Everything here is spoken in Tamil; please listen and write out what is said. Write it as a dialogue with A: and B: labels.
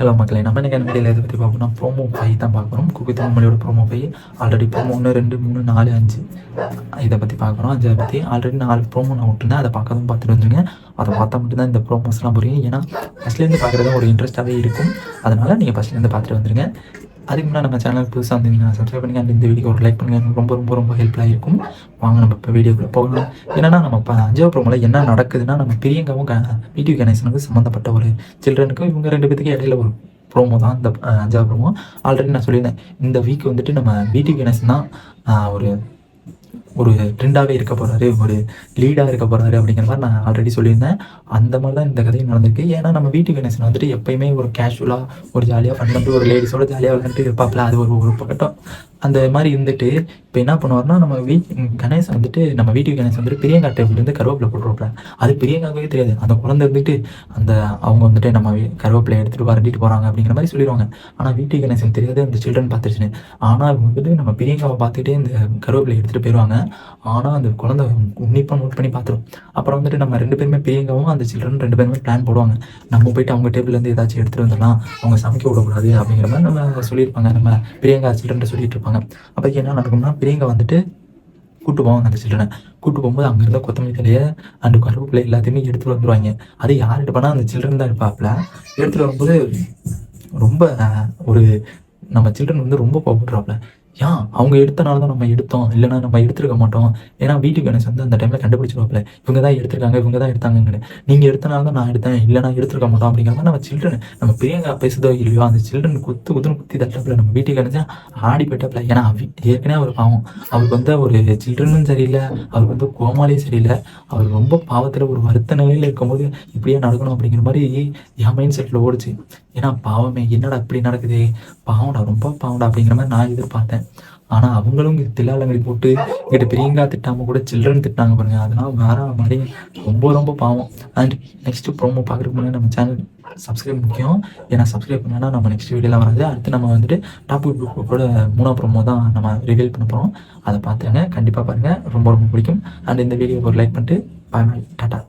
A: ஹலோ மக்களே நம்ம எனக்கு என்ன வீடியோவில் எதை பற்றி பார்க்கணும் ப்ரோமோ ஃபை தான் பார்க்குறோம் குக்கி தமிழோட ப்ரோமோ ஃபைவ் ஆல்ரெடி ப்ரோமோ ஒன்று ரெண்டு மூணு நாலு அஞ்சு. இதை பற்றி பார்க்குறோம் அஞ்சை பற்றி ஆல்ரெடி நாலு ப்ரோமோ நான் விட்டுருந்தேன். அதை பார்க்கறதும் பார்த்துட்டு வந்துங்க அதை பார்த்தா மட்டும்தான் இந்த ப்ரோமோஸ்லாம் புரியும். ஏன்னா ஃபஸ்ட்லேருந்து பார்க்குறது ஒரு இன்ட்ரெஸ்ட்டாகவே இருக்கும். அதனால் நீங்கள் ஃபஸ்ட்லேருந்து பார்த்துட்டு வந்துருங்க. அதுக்கு முன்னாடி நம்ம சேனல் புதுசாக இருந்தீங்கன்னா சப்ஸ்கிரைப் பண்ணுங்க. இந்த வீடியோ ஒரு லைக் பண்ணுங்க. ரொம்ப ரொம்ப ரொம்ப ஹெல்ப்ஃபுல்லாக இருக்கும். வாங்க நம்ம இப்போ வீடியோக்குள்ளே போகலாம். என்னன்னா நம்ம இப்போ அஞ்சாவது ப்ரோமோவில் என்ன நடக்குதுன்னா நம்ம பிரியங்காவும் பிடிவி கணேசனுக்கு சம்மந்தப்பட்ட ஒரு சில்ட்ரனுக்கும் இவங்க ரெண்டு பேத்துக்கு இடையில ஒரு ப்ரோமோ தான் இந்த அஞ்சாவது ப்ரோமோ ஆல்ரெடி நான் சொல்லியிருந்தேன். இந்த வீக் வந்துட்டு நம்ம பிடி கணேசன் தான் ஒரு ஒரு ட்ரெண்டாகவே இருக்க போகிறாரு ஒரு லீடாக இருக்க போகிறாரு அப்படிங்கிற மாதிரி நான் ஆல்ரெடி சொல்லியிருந்தேன். அந்த மாதிரி தான் இந்த கதையும் நடந்திருக்கு. ஏன்னா நம்ம வீட்டு கணேசன் வந்துட்டு எப்பயுமே ஒரு கேஷுவலாக ஒரு ஜாலியாக ஃபன் பண்ணிட்டு ஒரு லேடிஸோட ஜாலியாக விளையாண்டுட்டு இருப்பாப்ல. அது ஒரு ஒரு பக்கட்டும். அந்த மாதிரி இருந்துட்டு இப்போ என்ன பண்ணுவார்னா நம்ம வீட் கணேஷ் வந்துட்டு நம்ம வீட்டுக்கு கணேஷ் வந்துட்டு பிரியங்கா டேபிள்லேருந்து கருவேப்பிலை போட்டுருப்பல அது பிரியங்காவே தெரியாது. அந்த குழந்தை இருந்துட்டு அந்த அவங்க வந்துட்டு நம்ம கருவேப்பிலை எடுத்துகிட்டு வரண்டிட்டு போகிறாங்க அப்படிங்கிற மாதிரி சொல்லிடுவாங்க. ஆனால் வீட்டுக்கு கணேசன் தெரியாது அந்த சில்ட்ரன் பார்த்துருச்சுன்னு. ஆனால் அவங்க வந்துட்டு நம்ம பிரியங்காவை பார்த்துக்கிட்டே இந்த கருவேப்பிலை எடுத்துகிட்டு போயிடுவாங்க ஆனால் அந்த குழந்தை உன்னிப்பாக நோட் பண்ணி பார்த்துரும். அப்புறம் வந்துட்டு நம்ம ரெண்டு பேருமே பிரியங்காவும் அந்த சில்ட்ரன் ரெண்டு பேருமே பிளான் போடுவாங்க. நம்ம போயிட்டு அவங்க டேபிள்லேருந்து ஏதாச்சும் எடுத்துகிட்டு வந்துடலாம். அவங்க சமைக்க விடக்கூடாது அப்படிங்கிற மாதிரி நம்ம சொல்லியிருப்பாங்க. நம்ம பிரியங்கா சில்ட்ரன் சொல்லிட்டு இருப்பாங்க. அப்போ என்ன நடக்கும்னா பிரியங்கா வந்துட்டு கூட்டு போவாங்க அந்த சில்ட்ரனை கூட்டு போகும்போது அங்கே இருந்த கொத்தமல்லி தலையை அண்டு கருவேப்பிலை எல்லாத்தையுமே எடுத்துகிட்டு வந்துருவாங்க. அது யார் எடுப்பானா அந்த சில்ட்ரன் தான் இருப்பாப்புல எடுத்துகிட்டு வரும்போது ரொம்ப ஒரு நம்ம சில்ட்ரன் வந்து ரொம்ப கோவப்படுறாப்புல ஏன் அவங்க எடுத்தனால தான் நம்ம எடுத்தோம். இல்லைன்னா நம்ம எடுத்திருக்க மாட்டோம். ஏன்னா வீட்டுக்கு கணேஷ் வந்து அந்த டைமில் கண்டுபிடிச்சிருவாப்பில்ல இவங்க தான் எடுத்திருக்காங்க இவங்க தான் எடுத்தாங்கன்னு. நீங்கள் எடுத்தனால தான் நான் எடுத்தேன். இல்லைனா எடுத்துருக்க மாட்டோம் அப்படிங்கிற மாதிரி நம்ம சில்ட்ரன் நம்ம பிரியங்கா பேசுதோ இல்லையோ அந்த சில்ட்ரன் குத்து குத்துன்னு குத்தி தட்டப்பில் நம்ம வீட்டுக்கு கணேசன் ஆடி போயிட்டாப்புல. ஏன்னா அவ- ஏற்கனவே அவர் பாவம். அவருக்கு வந்து ஒரு சில்ட்ரனும் சரியில்லை. அவருக்கு வந்து கோமாளியும் சரியில்லை. அவர் ரொம்ப பாவத்தில் ஒரு வருத்த நிலையில் இருக்கும்போது இப்படியே நடக்கணும் அப்படிங்கிற மாதிரி என் மைண்ட் செட்டில் ஓடுச்சு. ஏன்னா பாவமே என்னடா இப்படி நடக்குது? பாவம்டா ரொம்ப பாவம்டா அப்படிங்கிற மாதிரி நான் எதிர்பார்த்தேன். ஆனால் அவங்களும் தில்லாலங்கடி போட்டு இங்கிட்ட பெரியங்கா திட்டாமல் கூட சில்ட்ரன் திட்டாங்க பாருங்க. அதெல்லாம் வேற மாதிரி ரொம்ப ரொம்ப பாவம். அண்ட் நெக்ஸ்ட் ப்ரோமோ பார்க்குறதுக்கு முன்னாடி நம்ம சேனல் சப்ஸ்கிரைப் முக்கியம். ஏன்னா சப்ஸ்கிரைப் பண்ணா நம்ம நெக்ஸ்ட் வீடியோலாம் வராது. அடுத்து நம்ம வந்துட்டு டாப் கூட மூணா ப்ரோமோ தான் நம்ம ரிவீல் பண்ண போகிறோம் அதை பார்த்துருங்க கண்டிப்பாக பாருங்கள் ரொம்ப ரொம்ப பிடிக்கும். அண்ட் இந்த வீடியோ ஒரு லைக் பண்ணிட்டு பாய் பாய் டாட்டா